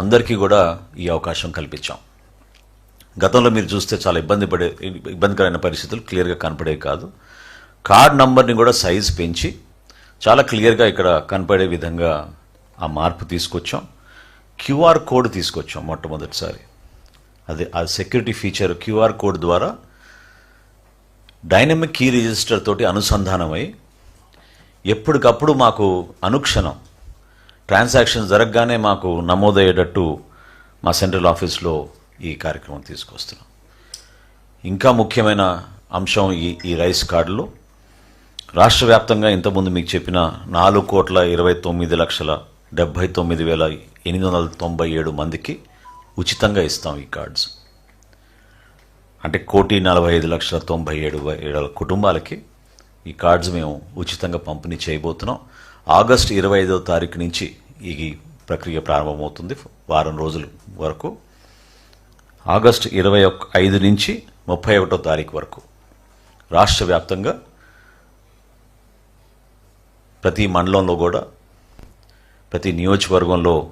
అందరికీ కూడా ఈ అవకాశం కల్పించాం. గతంలో మీరు చూస్తే చాలా ఇబ్బంది పడే ఇబ్బందికరమైన పరిస్థితులు క్లియర్గా కనపడేవి కాదు. కార్డ్ నంబర్ని కూడా సైజ్ పెంచి చాలా క్లియర్గా ఇక్కడ కనపడే విధంగా ఆ మార్పు తీసుకొచ్చాం. క్యూఆర్ కోడ్ తీసుకొచ్చాం మొట్టమొదటిసారి. అది ఆ సెక్యూరిటీ ఫీచర్ క్యూఆర్ కోడ్ ద్వారా డైనమిక్ కీ రిజిస్టర్ తోటి అనుసంధానమై ఎప్పటికప్పుడు మాకు అనుక్షణం ట్రాన్సాక్షన్ జరగగానే మాకు నమోదయ్యేటట్టు మా సెంట్రల్ ఆఫీస్లో ఈ కార్యక్రమం తీసుకొస్తున్నాం. ఇంకా ముఖ్యమైన అంశం ఈ ఈ రైస్ కార్డులో రాష్ట్ర వ్యాప్తంగా ఇంతకుముందు మీకు చెప్పిన నాలుగు కోట్ల ఇరవై తొమ్మిది లక్షల డెబ్బై తొమ్మిది వేల ఎనిమిది వందల తొంభై ఏడు మందికి ఉచితంగా ఇస్తాం ఈ కార్డ్స్. అంటే కోటి నలభై ఐదు లక్షల తొంభై ఏడు ఏడు కుటుంబాలకి ఈ కార్డ్స్ మేము ఉచితంగా పంపిణీ చేయబోతున్నాం. ఆగస్ట్ ఇరవై ఐదో తారీఖు నుంచి ఈ ప్రక్రియ ప్రారంభమవుతుంది వారం రోజుల వరకు. ఆగస్ట్ ఇరవై ఒక్క ఐదు నుంచి ముప్పై ఒకటో తారీఖు వరకు. రాష్ట్ర వ్యాప్తంగా ప్రతి మండలంలో కూడా ప్రతి నియోజకవర్గంలో